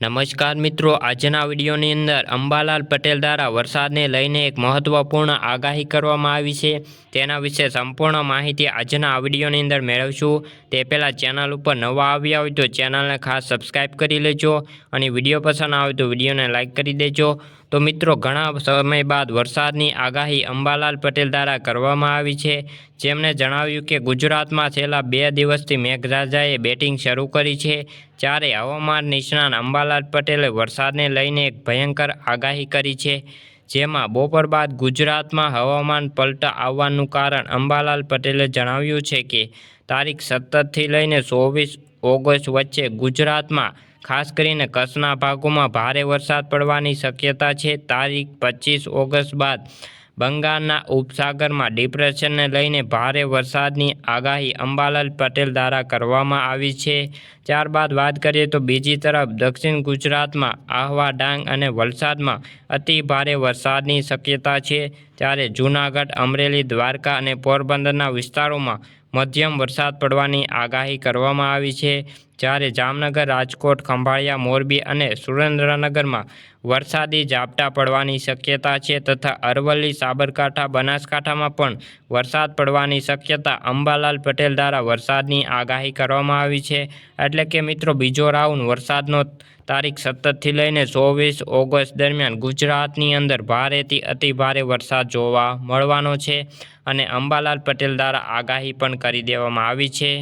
નમસ્કાર મિત્રો, આજના વિડીયોની અંદર અંબાલાલ પટેલ દ્વારા વરસાદને લઈને એક મહત્વપૂર્ણ આગાહી કરવામાં આવી છે. તેના વિશે સંપૂર્ણ માહિતી આજના આ વિડીયોની અંદર મેળવશું. તે પહેલાં ચેનલ ઉપર નવા આવ્યા હોય તો ચેનલને ખાસ સબસ્ક્રાઈબ કરી લેજો અને વીડિયો પસંદ આવે તો વિડીયોને લાઇક કરી દેજો. તો મિત્રો, ઘણા સમય બાદ વરસાદની આગાહી અંબાલાલ પટેલ દ્વારા કરવામાં આવી છે. જેમણે જણાવ્યું કે ગુજરાતમાં છેલ્લા બે દિવસથી મેઘરાજાએ બેટિંગ શરૂ કરી છે. જ્યારે હવામાન નિષ્ણાત અંબાલાલ પટેલે વરસાદને લઈને એક ભયંકર આગાહી કરી છે. જેમાં બપોર બાદ ગુજરાતમાં હવામાન પલટા આવવાનું કારણ અંબાલાલ પટેલે જણાવ્યું છે કે, તારીખ સત્તરથી લઈને ચોવીસ ઓગસ્ટ વચ્ચે ગુજરાતમાં ખાસ કરીને કચ્છના ભાગોમાં ભારે વરસાદ પડવાની શક્યતા છે. તારીખ પચીસ ઓગસ્ટ બાદ બંગાળના ઉપસાગરમાં ડિપ્રેશનને લઈને ભારે વરસાદની આગાહી અંબાલાલ પટેલ દ્વારા કરવામાં આવી છે. ત્યારબાદ વાત કરીએ તો બીજી તરફ દક્ષિણ ગુજરાતમાં આહવા ડાંગ અને વલસાડમાં અતિ ભારે વરસાદની શક્યતા છે. ત્યારે જૂનાગઢ, અમરેલી, દ્વારકા અને પોરબંદરના વિસ્તારોમાં મધ્યમ વરસાદ પડવાની આગાહી કરવામાં આવી છે. જ્યારે જામનગર, રાજકોટ, ખંભાળિયા, મોરબી અને સુરેન્દ્રનગરમાં વરસાદી ઝાપટા પડવાની શક્યતા છે તથા અરવલ્લી, સાબરકાંઠા, બનાસકાંઠામાં પણ વરસાદ પડવાની શક્યતા અંબાલાલ પટેલ દ્વારા વરસાદની આગાહી કરવામાં આવી છે. એટલે કે મિત્રો, બીજો રાઉન્ડ વરસાદનો તારીખ સત્તરથી લઈને ચોવીસ ઓગસ્ટ દરમિયાન ગુજરાતની અંદર ભારેથી અતિ ભારે વરસાદ જોવા મળવાનો છે અને અંબાલાલ પટેલ દ્વારા આગાહી પણ કરી દેવામાં આવી છે.